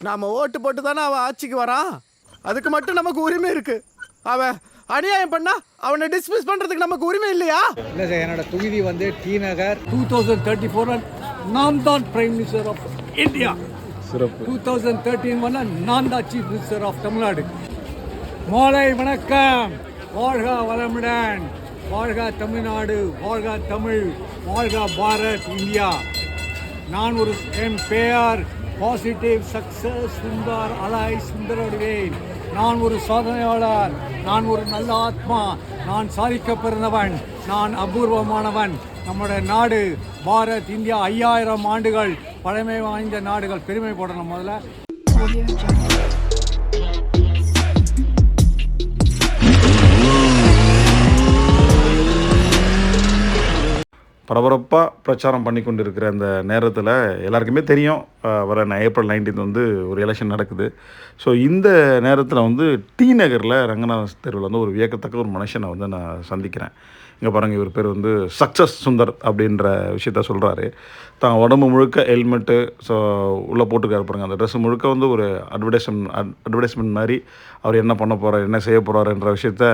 நாம ஓட்டு போட்டு தானே அவன் ஆட்சிக்கு வரான் அதுக்கு மட்டும் நமக்கு உரிமை இருக்கு. அவன் அநியாயம் பண்ணா அவனை டிஸ்மிஸ் பண்றதுக்கு நமக்கு உரிமை இல்லையா? இல்லை சார் என்னோட தொகுதி வந்து T Nagar. Two thousand thirty four நான் தான் பிரைம் மினிஸ்டர் ஆஃப் இந்தியா சிறப்பு. டூ தௌசண்ட் தேர்ட்டீன் பண்ண நான் தான் சீஃப் மினிஸ்டர் ஆஃப் தமிழ்நாடு மாலை வணக்கம். வாழ்க வளமுடன். வாழ்க தமிழ்நாடு வாழ்க தமிழ் வாழ்க பாரத் இந்தியா. நான் ஒரு என் பெயர் பாசிட்டிவ் சக்சஸ் சுந்தர் அலாய் சுந்தரடுவேன் நான் ஒரு சாதனையாளர் நான் ஒரு நல்ல ஆத்மா நான் சாதிக்க பிறந்தவன் நான் அபூர்வமானவன் நம்முடைய நாடு பாரத் இந்தியா ஐயாயிரம் ஆண்டுகள் பழமை வாய்ந்த நாடுகள் பெருமைப்படணும் முதல்ல. பரபரப்பாக பிரச்சாரம் பண்ணி கொண்டு இருக்கிற அந்த நேரத்தில் எல்லாருக்குமே தெரியும் வர ஏப்ரல் 19th வந்து ஒரு எலெக்ஷன் நடக்குது. ஸோ இந்த நேரத்தில் வந்து டி நகரில் ரங்கநாத தெருவில் வந்து ஒரு வியக்கத்தக்க ஒரு மனுஷனை வந்து நான் சந்திக்கிறேன். இங்கே பாருங்கள் இவர் பேர் வந்து சக்ஸஸ் சுந்தர் அப்படின்ற விஷயத்த சொல்கிறாரு தான் உடம்பு முழுக்க ஹெல்மெட்டு ஸோ உள்ளே போட்டுக்காரு பாருங்கள் அந்த ட்ரெஸ் முழுக்க வந்து ஒரு அட்வர்டைஸ்மெண்ட் அட்வர்டைஸ்மெண்ட் மாதிரி அவர் என்ன பண்ண போகிறார் என்ன செய்ய போகிறாருன்ற விஷயத்த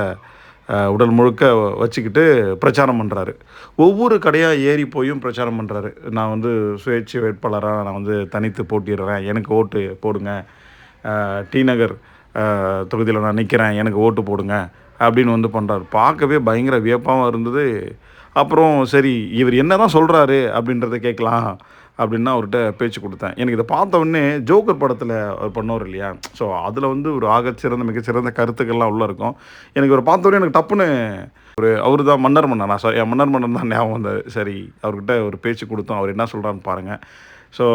உடல் முழுக்க வச்சுக்கிட்டு பிரச்சாரம் பண்ணுறாரு ஒவ்வொரு கடையாக ஏறி போயும் பிரச்சாரம் பண்ணுறாரு நான் வந்து சுயேட்சை வேட்பாளராக நான் வந்து தனித்து போட்டிடுறேன் எனக்கு ஓட்டு போடுங்க. டி நகர் தொகுதியில் நான் நிற்கிறேன் எனக்கு ஓட்டு போடுங்க அப்படின்னு வந்து பண்ணுறாரு பார்க்கவே பயங்கர வியப்பாகவும் இருந்தது. அப்புறம் சரி இவர் என்ன தான் சொல்கிறாரு அப்படின்றத கேட்கலாம் அப்படின்னு அவர்கிட்ட பேச்சு கொடுத்தேன். எனக்கு இதை பார்த்த உடனே ஜோக்கர் படத்தில் அவர் பண்ணவர் இல்லையா? ஸோ அதில் வந்து ஒரு ஆகச்சிறந்த மிகச்சிறந்த கருத்துக்கள்லாம் உள்ளே இருக்கும். எனக்கு இவர் பார்த்த உடனே எனக்கு டப்புன்னு ஒரு அவர் தான் மன்னர் மன்னனா. சாரி மன்னர் மன்னன் தான் ஞாபகம் வந்தார் சரி அவர்கிட்ட ஒரு பேச்சு கொடுத்தோம். அவர் என்ன சொல்கிறான்னு பாருங்கள் ஸோ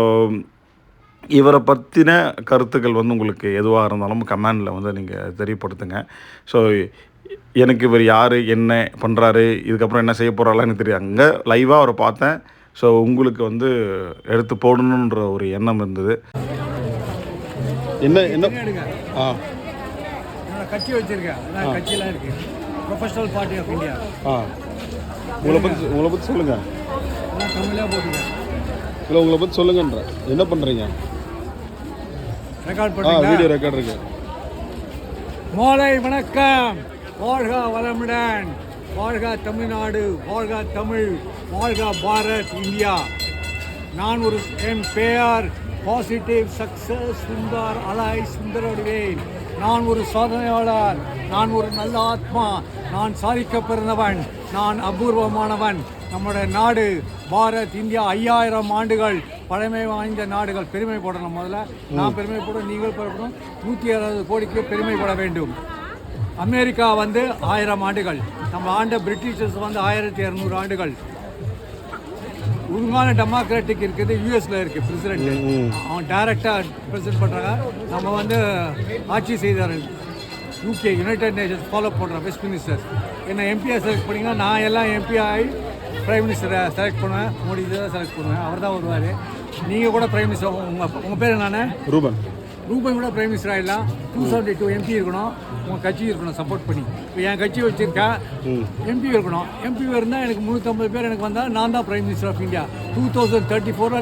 இவரை பற்றின கருத்துக்கள் வந்து உங்களுக்கு எதுவாக இருந்தாலும் கமெண்டில் வந்து நீங்கள் தெரியப்படுத்துங்க. ஸோ எனக்கு இவர் யார் என்ன பண்ணுறாரு இதுக்கப்புறம் என்ன செய்ய போகிறாலாம் எனக்கு தெரியும் அங்கே லைவாக அவரை பார்த்தேன். ஸோ உங்களுக்கு வந்து எடுத்து போடணுன்ற ஒரு எண்ணம் இருந்தது. என்ன என்ன? ஆ. கட்சி வச்சிருக்கேன். அதான் கட்சியெல்லாம் இருக்கு. ப்ரொஃபஷனல் பார்ட்டி ஆஃப் இந்தியா ஆ. உங்களை பற்றி உங்களை பற்றி சொல்லுங்கள் தமிழாக போட்டுருக்கேன் இல்லை உங்களை பற்றி சொல்லுங்கன்ற. என்ன பண்ணுறீங்க ரெக்கார்ட் ஆ வீடியோ ரெக்கார்ட் இருக்கு. மாலை வணக்கம். வாழ்க வளமுடன். வாழ்க தமிழ்நாடு வாழ்க தமிழ் வாழ்க பாரத் இந்தியா. நான் ஒரு என் பெயர் பாசிட்டிவ் சக்சஸ் சுந்தர் அலாய் சுந்தரடுவேன். நான் ஒரு சாதனையாளர். நான் ஒரு நல்ல ஆத்மா. நான் சாதிக்க பிறந்தவன் நான் அபூர்வமானவன். நம்முடைய நாடு பாரத் இந்தியா ஐயாயிரம் ஆண்டுகள் பழமை வாய்ந்த நாடுகள். பெருமை போடணும் முதல்ல. நான் பெருமை போட நீங்கள் பெருமைப்படும். நூற்றி அறுபது கோடிக்கு பெருமைப்பட வேண்டும். அமெரிக்கா வந்து ஆயிரம் ஆண்டுகள். நம்ம ஆண்ட பிரிட்டிஷர்ஸ் வந்து ஆயிரத்தி இரநூறு ஆண்டுகள். ஒழுங்கான டெமோக்ராட்டிக் இருக்குது யூஎஸ்ல இருக்கு பிரசிடென்ட் அவன் டைரக்டாக பிரசிடென்ட் பண்ணுறாங்க நம்ம வந்து ஆட்சி செய்தார். யூகே யுனைடெட் நேஷன்ஸ் ஃபாலோ பண்ணுறோம் வெஸ்ட் மினிஸ்டர் என்ன எம்பியாக செலக்ட் பண்ணிங்கன்னா நான் எல்லாம் எம்பி ஆகி பிரைம் மினிஸ்டரை செலக்ட் பண்ணுவேன். மோடி தான் செலக்ட் பண்ணுவேன். அவர் தான் வருவார். நீங்கள் கூட பிரைம் மினிஸ்டர் உங்கள் உங்கள் பேர் என்னண்ணே ரூபன். ரூபாய் கூட பிரைம் மினிஸ்டர் ஆகிடலாம் டூ செவன்டி டூ எம்பி இருக்கணும். உங்கள் கட்சி இருக்கணும். சப்போர்ட் பண்ணி. இப்போ என் கட்சி வச்சுருக்கேன் எம்பி இருக்கணும். எம்பி இருந்தால் எனக்கு முந்நூற்றம்பது பேர் எனக்கு வந்தால் நான் தான் prime minister of India two thousand thirty four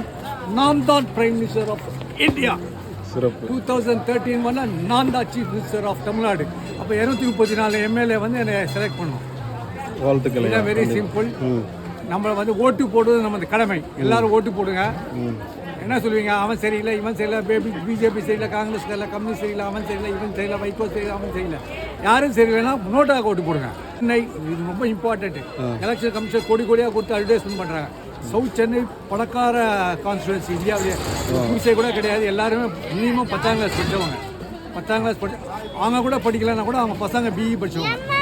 நான் தான் பிரைம் மினிஸ்டர் ஆஃப் இந்தியா சிறப்பு. டூ தௌசண்ட் தேர்ட்டீன் பண்ண நான் தான் சீஃப் மினிஸ்டர் ஆஃப் தமிழ்நாடு அப்போ இரநூத்தி முப்பத்தி நாலு எம்எல்ஏ வந்து என்னை செலக்ட் பண்ணோம். வாழ்த்துக்கள் வெரி சிம்பிள் நம்மளை வந்து ஓட்டு போடுவது நமது கடமை. எல்லாரும் ஓட்டு போடுங்க. என்ன சொல்லுவீங்க? அவன் சரியில்லை இவன் சரியில்லை பேபி பிஜேபி சரியில்லை காங்கிரஸ் சரியில்லை கம்யூனிஸ்ட் சரியில்லை அவன் சரியில்லை இவன் சரியில்லை வைகோ சரியில்லை அவன் சரியில்லை. யாரும் சரியில்லைன்னா நோட்டாக ஓட்டு போடுங்க. சென்னை இது ரொம்ப இம்பார்ட்டன்ட் எலெக்ஷன் கமிஷன் கோடி கோடியாக கொடுத்து அட்வர்டைஸ்மெண்ட் பண்ணுறாங்க சவுத் சென்னை பணக்கார கான்ஸ்டுவன்சி இந்தியாவிலேயே குடிசை கூட கிடையாது. எல்லாருமே மினிமம் பத்தாம் கிளாஸ் படித்தவங்க பத்தாம் கிளாஸ் படி அவங்க கூட படிக்கலைன்னா கூட அவங்க பசங்க பிஇ படிச்சவங்க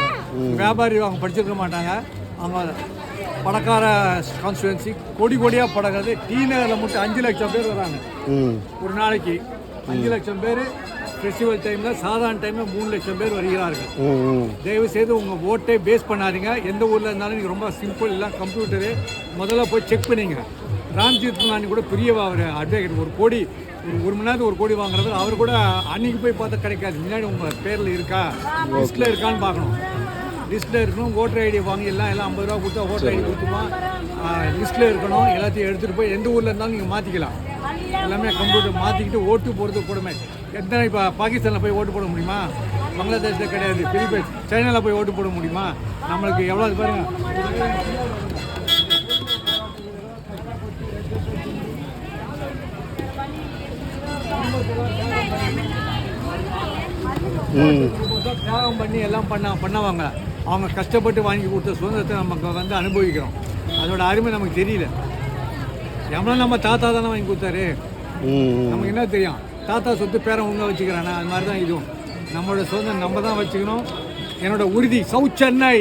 வியாபாரி அவங்க படிச்சிருக்க மாட்டாங்க. அவங்க பணக்கார கான்ஸ்டுவன்சி கோடி கோடியாக படக்கிறது டி நகரில் மட்டும் அஞ்சு லட்சம் பேர் வராங்க. ஒரு நாளைக்கு அஞ்சு லட்சம் பேர் ஃபெஸ்டிவல் டைமில் சாதாரண டைமில் மூணு லட்சம் பேர் வருகிறார்கள். தயவு செய்து உங்கள் ஓட்டை பேஸ் பண்ணாதீங்க. எந்த ஊரில் இருந்தாலும் நீங்கள் ரொம்ப சிம்பிள் எல்லாம் கம்ப்யூட்டரு முதல்ல போய் செக் பண்ணிங்க. ராம்ஜித் நானி கூட பெரியவா அவர் அட்வொகேட் ஒரு கோடி ஒரு ஒரு மணி நேரத்துக்கு ஒரு கோடி வாங்குறது. அவர் கூட அன்னைக்கு போய் பார்த்தா கிடைக்காது. முன்னாடி உங்கள் பேரில் இருக்கா? லிஸ்ட்டில் இருக்கான்னு பார்க்கணும். லிஸ்ட்டில் இருக்கணும் ஓட்டர் ஐடி வாங்கி எல்லாம் எல்லாம் ஐம்பது ரூபா கொடுத்தா ஓட்டர் ஐடி கொடுத்துமா லிஸ்ட்டில் இருக்கணும் எல்லாத்தையும் எடுத்துகிட்டு போய் எந்த ஊரில் இருந்தாலும் நீங்கள் மாற்றிக்கலாம் எல்லாமே கம்ப்யூட்டர் மாற்றிக்கிட்டு ஓட்டு போகிறது கூடமே. எத்தனை இப்போ பாகிஸ்தானில் போய் ஓட்டு போட முடியுமா? பங்களாதேஷில் கிடையாது பிலிப்பைன்ஸ் சைனாவில் போய் ஓட்டு போட முடியுமா? நம்மளுக்கு எவ்வளோ பாருங்க. தியாகம் பண்ணி எல்லாம் பண்ண பண்ணவங்க அவங்க கஷ்டப்பட்டு வாங்கி கொடுத்த சுதந்திரத்தை நமக்கு வந்து அனுபவிக்கிறோம். அதோட அருமை நமக்கு தெரியல. எவ்வளோ நம்ம தாத்தா தானே வாங்கி கொடுத்தாரு. நமக்கு என்ன தெரியும்? தாத்தா சொத்து பேரன் உங்க வச்சுக்கிறானா? அது மாதிரி தான் இதுவும். நம்மளோட சுதந்திரம் நம்ம தான் வச்சுக்கணும். என்னோட உறுதி சவுத் சென்னை.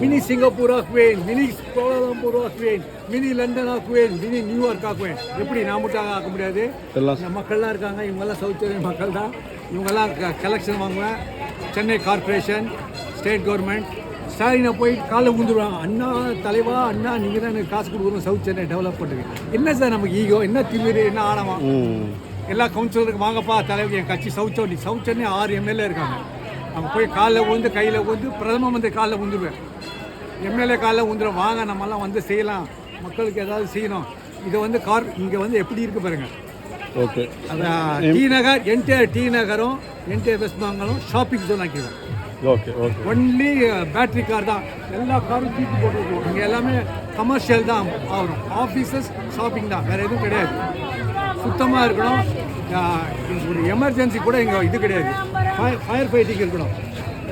மினி சிங்கப்பூர் ஆக்குவேன். மினி கோலாலம்பூர் ஆக்குவேன். மினி லண்டன் ஆக்குவேன். மினி நியூயார்க் ஆக்குவேன். எப்படி? நான் மட்டும் ஆக்க முடியாது. மக்கள்லாம் இருக்காங்க. இவங்கெல்லாம் சவுத் சென்னை மக்கள் தான் இவங்கெல்லாம் கலெக்ஷன் வாங்குவேன். Chennai corporation state government. ஸ்டாலினை போய் காலைல விழுந்துருவாங்க அண்ணா தலைவா அண்ணா நீங்கள் தான் எனக்கு காசு கொடுக்கணும். சவுத் சென்னை டெவலப் பண்ணுங்க. என்ன சார் நமக்கு ஈகோ என்ன திமிரு? என்ன ஆணவம்? எல்லா கவுன்சிலருக்கு வாங்கப்பா தலைவர் என் கட்சி சவுத் சென்னை. சவுத் சென்னை ஆறு எம்எல்ஏ இருக்காங்க. அவங்க போய் காலில் விழுந்து கையில் விழுந்து பிரதம மந்திரி காலில் விழுந்துருவேன் எம்எல்ஏ காலில் விழுந்துரும் வாங்க நம்மலாம் வந்து செய்யலாம். மக்களுக்கு ஏதாவது செய்யணும். இதை வந்து கார் இங்கே வந்து எப்படி இருக்கு பாருங்க. ஓகே. அதான் டி நகர் என்டிஆர் டி நகரும் என்டிஆர் வெஸ்ட் பெங்காலும் shopping zone ஆக்கிடுவேன் okay okay only battery car தான். எல்லா காரும் தூக்கி போட்டுருக்கோம் இங்கே எல்லாமே கமர்ஷியல் தான் ஆகணும் ஆஃபீஸஸ் ஷாப்பிங் தான். வேறு எதுவும் கிடையாது. சுத்தமாக இருக்கணும். ஒரு எமர்ஜென்சி கூட இங்கே இது கிடையாது. ஃபயர் ஃபயர் ஃபைட்டிங் இருக்கணும்.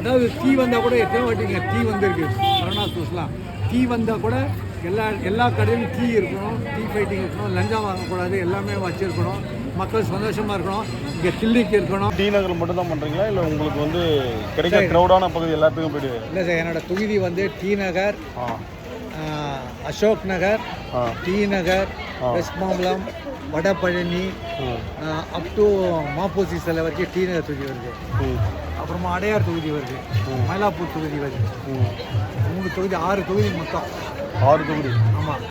ஏதாவது தீ வந்தால் கூட எத்தனை வாட்டி இங்கே தீ வந்திருக்கு. கொரோனா சூஸ்லாம் தீ வந்தால் கூட எல்லா எல்லா கடையிலும் தீ இருக்கணும். தீ ஃபைட்டிங் இருக்கணும். லஞ்சம் வாங்கக்கூடாது. எல்லாமே வச்சுருக்கணும். மக்கள் சந்தோஷமாக இருக்கணும். இங்கே கிளினிக் இருக்கணும் டி நகர் மட்டும் தான் பண்ணுறீங்களா இல்லை உங்களுக்கு வந்து கிடைக்கிற க்ரௌடான பகுதி எல்லாத்துக்கும் போயிட்டு இல்லை சார் என்னோட தொகுதி வந்து T Nagar Ashok Nagar T Nagar West Mambalam Vadapalani up to Ma Po Si சிலை வரைக்கும் டி நகர் தொகுதி வருது. அப்புறமா அடையார் தொகுதி வருது. மயிலாப்பூர் தொகுதி வருது. மூணு தொகுதி ஆறு தொகுதி மொத்தம். ஆறு தொகுதி. ஆமாம்